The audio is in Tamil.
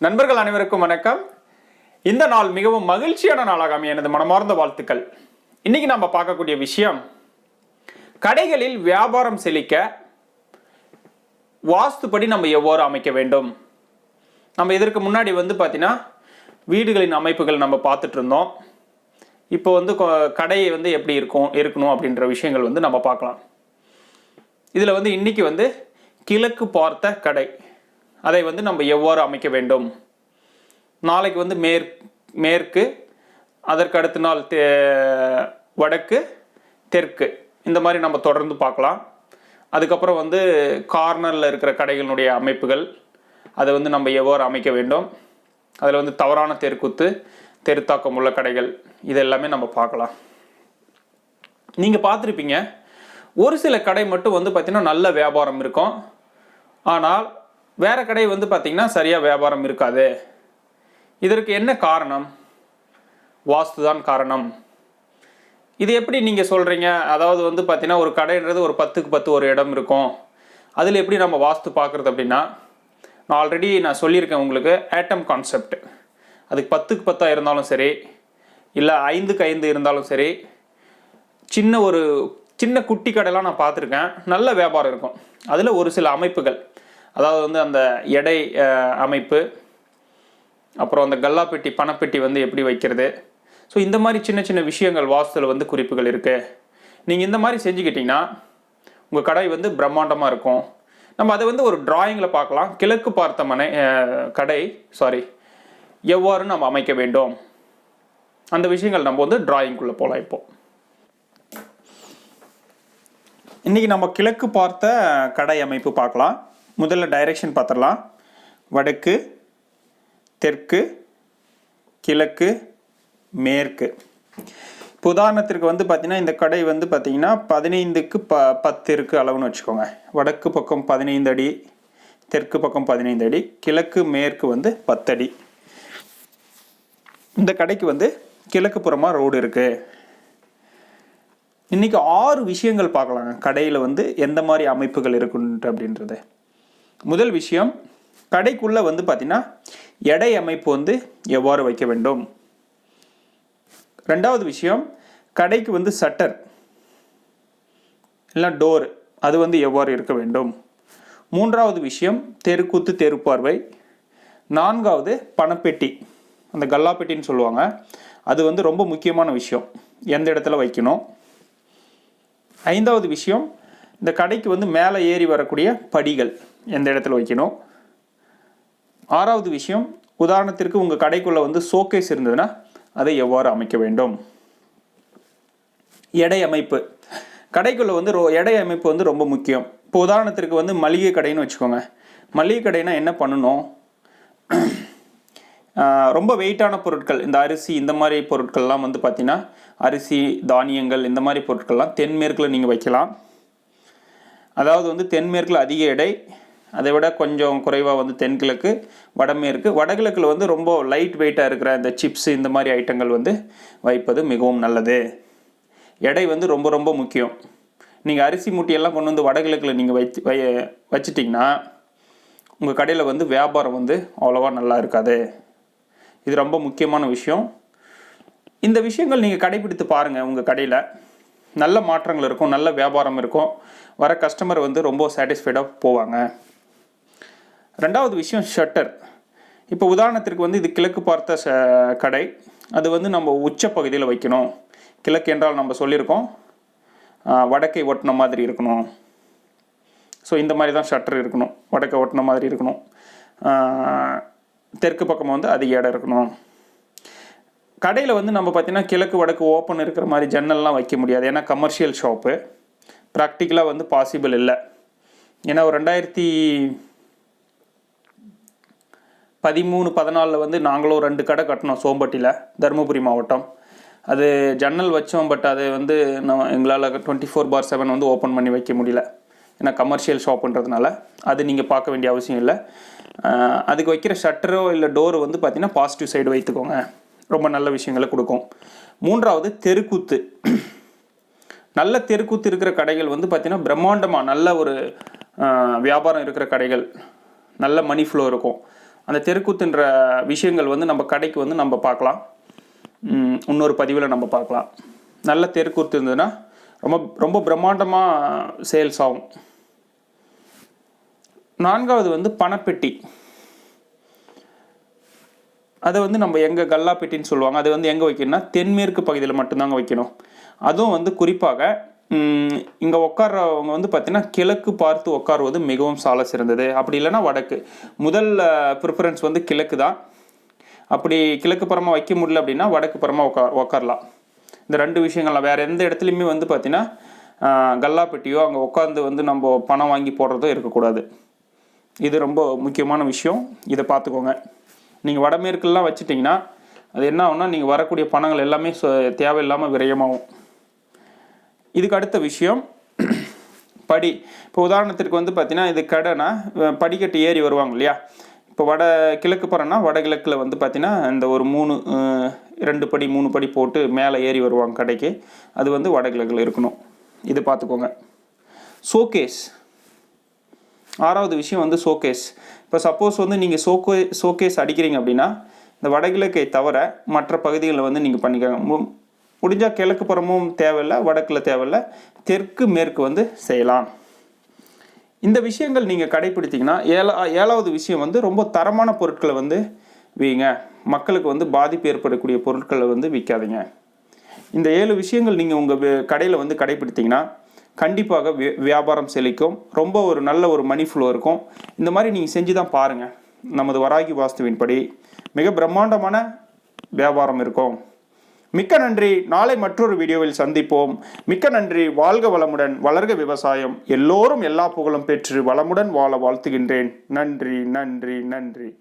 நண்பர்கள் அனைவருக்கும் வணக்கம். இந்த நாள் மிகவும் மகிழ்ச்சியான நாளாக அமைய எனது மனமார்ந்த வாழ்த்துக்கள். இன்னைக்கு நம்ம பார்க்கக்கூடிய விஷயம் கடைகளில் வியாபாரம் செழிக்க வாஸ்துப்படி நம்ம எவ்வாறு அமைக்க வேண்டும்? நம்ம இதற்கு முன்னாடி வந்து பார்த்தீங்கன்னா வீடுகளின் அமைப்புகள் நம்ம பார்த்துட்டு இருந்தோம். இப்போ வந்து கொ- கடையை வந்து எப்படி இருக்கும் இருக்கணும் அப்படின்ற விஷயங்கள் வந்து நம்ம பார்க்கலாம். இதில் வந்து இன்னைக்கு வந்து கிழக்கு பார்த்த கடை. அதை வந்து நம்ம எவ்வாறு அமைக்க வேண்டும்? நாளைக்கு வந்து மேற் மேற்கு அதற்கு அடுத்த நாள் தே வடக்கு தெற்கு. இந்த மாதிரி நம்ம தொடர்ந்து பார்க்கலாம். அதுக்கப்புறம் வந்து கார்னரில் இருக்கிற கடைகளுடைய அமைப்புகள். அதை வந்து நம்ம எவ்வாறு அமைக்க வேண்டும்? அதில் வந்து தவறான தெருக்குத்து தெருத்தாக்கம் உள்ள கடைகள் இது எல்லாமே நம்ம பார்க்கலாம். நீங்கள் பார்த்துருப்பீங்க ஒரு சில கடை மட்டும் வந்து பார்த்தீங்கன்னா நல்ல வியாபாரம் இருக்கும். ஆனால் வேறு கடை வந்து பார்த்திங்கன்னா சரியாக வியாபாரம் இருக்காது. இதற்கு என்ன காரணம்? வாஸ்து தான் காரணம். இது எப்படி நீங்கள் சொல்கிறீங்க அதாவது வந்து பார்த்திங்கன்னா ஒரு கடைன்றது ஒரு பத்துக்கு பத்து ஒரு இடம் இருக்கும். அதில் எப்படி நம்ம வாஸ்து பார்க்குறது அப்படின்னா நான் ஆல்ரெடி நான் சொல்லியிருக்கேன் உங்களுக்கு ஆட்டம் கான்செப்ட் அதுக்கு பத்துக்கு பத்தாக இருந்தாலும் சரி இல்லை ஐந்துக்கு ஐந்து இருந்தாலும் சரி சின்ன ஒரு சின்ன குட்டி கடைலாம் நான் பார்த்துருக்கேன். நல்ல வியாபாரம் இருக்கும். அதில் ஒரு சில அமைப்புகள். அதாவது வந்து அந்த எடை அமைப்பு அப்புறம் அந்த கல்லாப்பெட்டி பணப்பெட்டி வந்து எப்படி வைக்கிறது? ஸோ இந்த மாதிரி சின்ன சின்ன விஷயங்கள் வாஸ்துல வந்து குறிப்புகள் இருக்குது நீங்கள் இந்த மாதிரி செஞ்சுக்கிட்டிங்கன்னா உங்கள் கடை வந்து பிரம்மாண்டமாக இருக்கும். நம்ம அதை வந்து ஒரு டிராயிங்கில் பார்க்கலாம். கிழக்கு பார்த்த மனை கடை சாரி எவ்வாறு நம்ம அமைக்க வேண்டும்? அந்த விஷயங்கள் நம்ம வந்து டிராயிங்குள்ளே போகலாம் இப்போ. இன்றைக்கி நம்ம கிழக்கு பார்த்த கடை அமைப்பு பார்க்கலாம். முதல்ல டைரெக்ஷன் பார்த்துடலாம். வடக்கு தெற்கு கிழக்கு மேற்கு. இப்போ உதாரணத்திற்கு வந்து பார்த்தீங்கன்னா இந்த கடை வந்து பார்த்தீங்கன்னா பதினைந்துக்கு ப பத்து இருக்கு அளவுன்னு வச்சுக்கோங்க. வடக்கு பக்கம் பதினைந்து அடி தெற்கு பக்கம் பதினைந்து அடி கிழக்கு மேற்கு வந்து பத்தடி இந்த கடைக்கு வந்து கிழக்கு புறமாக ரோடு இருக்குது இன்னைக்கு ஆறு விஷயங்கள் பார்க்கலாங்க. கடையில் வந்து எந்த மாதிரி அமைப்புகள் இருக்குன்ட்டு அப்படின்றது. முதல் விஷயம் கடைக்குள்ளே வந்து பார்த்தீங்கன்னா எடை அமைப்பு வந்து எவ்வாறு வைக்க வேண்டும்? ரெண்டாவது விஷயம் கடைக்கு வந்து சட்டர் இல்லை டோர் அது வந்து எவ்வாறு இருக்க வேண்டும்? மூன்றாவது விஷயம் தெருக்கூத்து தெருப்பார்வை நான்காவது பணப்பெட்டி அந்த கல்லாப்பெட்டின்னு சொல்லுவாங்க. அது வந்து ரொம்ப முக்கியமான விஷயம். எந்த இடத்துல வைக்கணும்? ஐந்தாவது விஷயம் இந்த கடைக்கு வந்து மேலே ஏறி வரக்கூடிய படிகள். எந்த இடத்துல வைக்கணும்? ஆறாவது விஷயம் உதாரணத்திற்கு உங்கள் கடைக்குள்ளே வந்து ஷோகேஸ் இருந்ததுன்னா அதை எவ்வாறு அமைக்க வேண்டும்? எடை அமைப்பு. கடைக்குள்ளே வந்து ரோ எடை அமைப்பு வந்து ரொம்ப முக்கியம். இப்போ உதாரணத்திற்கு வந்து மளிகை கடைன்னு வச்சுக்கோங்க. மளிகை கடைனா என்ன பண்ணணும்? ரொம்ப வெயிட்டான பொருட்கள் இந்த அரிசி இந்த மாதிரி பொருட்கள்லாம் வந்து பார்த்திங்கன்னா அரிசி தானியங்கள் இந்த மாதிரி பொருட்கள்லாம் தென்மேற்கில் நீங்கள் வைக்கலாம். அதாவது வந்து தென்மேற்கில் அதிக எடை அதை விட கொஞ்சம் குறைவாக வந்து தென்கிழக்கு வடமேற்கு. வடகிழக்கில் வந்து ரொம்ப லைட் வெயிட்டாக இருக்கிற இந்த சிப்ஸ் இந்த மாதிரி ஐட்டங்கள் வந்து வைப்பது மிகவும் நல்லது. எடை வந்து ரொம்ப ரொம்ப முக்கியம். நீங்கள் அரிசி மூட்டையெல்லாம் கொண்டு வந்து வடகிழக்கில் நீங்கள் வைத்து வை வச்சிட்டிங்கன்னா உங்கள் கடையில் வந்து வியாபாரம் வந்து அவ்வளோவா நல்லா இருக்காது. இது ரொம்ப முக்கியமான விஷயம். இந்த விஷயங்கள் நீங்கள் கடைபிடித்து பாருங்கள் உங்கள் கடையில். நல்ல மாற்றங்கள் இருக்கும் நல்ல வியாபாரம் இருக்கும். வர கஸ்டமர் வந்து ரொம்ப சாட்டிஸ்ஃபைடாக போவாங்க. ரெண்டாவது விஷயம் ஷட்டர் இப்போ உதாரணத்திற்கு வந்து இது கிழக்கு பார்த்த ச- கடை. அது வந்து நம்ம உச்ச பகுதியில் வைக்கணும். கிழக்கு என்றால் நம்ம சொல்லியிருக்கோம். வடக்கை ஒட்டின மாதிரி இருக்கணும். ஸோ இந்த மாதிரி தான் ஷட்டர் இருக்கணும். வடக்கை ஒட்டின மாதிரி இருக்கணும். தெற்கு பக்கம் வந்து அதிக இடம் இருக்கணும். கடையில் வந்து நம்ம பார்த்திங்கன்னா கிழக்கு வடக்கு ஓப்பன் இருக்கிற மாதிரி ஜன்னல்லாம் வைக்க முடியாது. ஏன்னா கமர்ஷியல் ஷாப்பு ப்ராக்டிக்கலாக வந்து பாசிபிள் இல்லை. ஏன்னா ஒரு ரெண்டாயிரத்தி பதிமூணு பதினாலில் வந்து நாங்களும் ரெண்டு கடை கட்டினோம் சோம்பட்டியில் தருமபுரி மாவட்டம். அது ஜன்னல் வச்சோம் பட் அது வந்து நம்ம எங்களால் டுவெண்ட்டி ஃபோர் பார் செவன் வந்து ஓப்பன் பண்ணி வைக்க முடியல. ஏன்னா கமர்ஷியல் ஷாப்புன்றதுனால அது நீங்கள் பார்க்க வேண்டிய அவசியம் இல்லை. அதுக்கு வைக்கிற ஷட்டரோ இல்லை டோர் வந்து பார்த்திங்கன்னா பாசிட்டிவ் சைடு வைத்துக்கோங்க. ரொம்ப நல்ல விஷயங்களை கொடுக்கும். மூன்றாவது தெருக்கூத்து. நல்ல தெருக்கூத்து இருக்கிற கடைகள் வந்து பார்த்திங்கன்னா பிரம்மாண்டமாக நல்ல ஒரு வியாபாரம் இருக்கிற கடைகள். நல்ல மணி ஃப்ளோ இருக்கும். அந்த தெருக்கூத்துன்ற விஷயங்கள் வந்து நம்ம கடைக்கு வந்து நம்ம பார்க்கலாம். இன்னொரு பதிவில் நம்ம பார்க்கலாம். நல்ல தெருக்கூத்து இருந்ததுன்னா ரொம்ப ரொம்ப பிரம்மாண்டமாக சேல்ஸ் ஆகும். நான்காவது வந்து பணப்பெட்டி. அதை வந்து நம்ம எங்கே கல்லா பெட்டின்னு சொல்லுவாங்க. அது வந்து எங்கே வைக்கணும்னா தென்மேற்கு பகுதியில் மட்டும்தாங்க வைக்கணும். அதுவும் வந்து குறிப்பாக இங்கே உட்கார்றவங்க வந்து பார்த்தீங்கன்னா கிழக்கு பார்த்து உட்காருவது மிகவும் சால சிறந்தது. அப்படி இல்லைன்னா வடக்கு. முதல் ப்ரிஃபரன்ஸ் வந்து கிழக்கு தான். அப்படி கிழக்கு பரமாக வைக்க முடியல அப்படின்னா வடக்கு பரமாக உட்கா உட்காரலாம் இந்த ரெண்டு விஷயங்கள்லாம் வேறு எந்த இடத்துலையுமே வந்து பார்த்தீங்கன்னா ஆஹ், அங்கே உட்காந்து வந்து நம்ம பணம் வாங்கி போடுறதோ இருக்கக்கூடாது. இது ரொம்ப முக்கியமான விஷயம். இதை பார்த்துக்கோங்க நீங்கள் வடமேற்குலாம் வச்சுட்டிங்கன்னா அது என்ன ஆகும்னா நீங்கள் வரக்கூடிய பணங்கள் எல்லாமே தேவையில்லாமல் விரயமாகும். இதுக்கு அடுத்த விஷயம் படி. இப்போ உதாரணத்திற்கு வந்து பார்த்தீங்கன்னா இது கடைனா? படிக்கட்டு ஏறி வருவாங்க இல்லையா? இப்போ வட கிழக்கு போகிறோன்னா வடகிழக்கில் வந்து பார்த்தீங்கன்னா இந்த ஒரு மூணு ரெண்டு படி மூணு படி போட்டு மேலே ஏறி வருவாங்க கடைக்கு. அது வந்து வடகிழக்கில் இருக்கணும். இது பார்த்துக்கோங்க. ஷோகேஸ். ஆறாவது விஷயம் வந்து ஷோகேஸ். இப்போ சப்போஸ் வந்து நீங்கள் ஷோகே ஷோகேஸ் அடிக்கிறீங்க அப்படின்னா இந்த வடகிழக்கை தவிர மற்ற பகுதிகளில் வந்து நீங்கள் பண்ணிக்கோங்க. முடிஞ்சால் கிழக்கு புறமும் தேவையில்லை வடக்கில் தேவையில்லை. தெற்கு மேற்கு வந்து செய்யலாம். இந்த விஷயங்கள் நீங்கள் கடைப்பிடித்தீங்கன்னா ஏழா ஏழாவது விஷயம் வந்து ரொம்ப தரமான பொருட்களை வந்து வீங்க. மக்களுக்கு வந்து பாதிப்பு ஏற்படக்கூடிய பொருட்களை வந்து விற்காதீங்க இந்த ஏழு விஷயங்கள் நீங்கள் உங்கள் கடையில் வந்து கடைப்பிடித்தீங்கன்னா கண்டிப்பாக வியாபாரம் செழிக்கும். ரொம்ப ஒரு நல்ல ஒரு மணி ஃப்ளோ இருக்கும். இந்த மாதிரி நீங்கள் செஞ்சு தான் பாருங்கள் நமது வராகி வாஸ்துவின்படி மிக பிரம்மாண்டமான வியாபாரம் இருக்கும். மிக்க நன்றி. நாளை மற்றொரு வீடியோவில் சந்திப்போம். மிக்க நன்றி. வாழ்க வளமுடன். வளர்க விவசாயம். எல்லோரும் எல்லா புகழும் பெற்று வளமுடன் வாழ வாழ்த்துகின்றேன். நன்றி நன்றி நன்றி.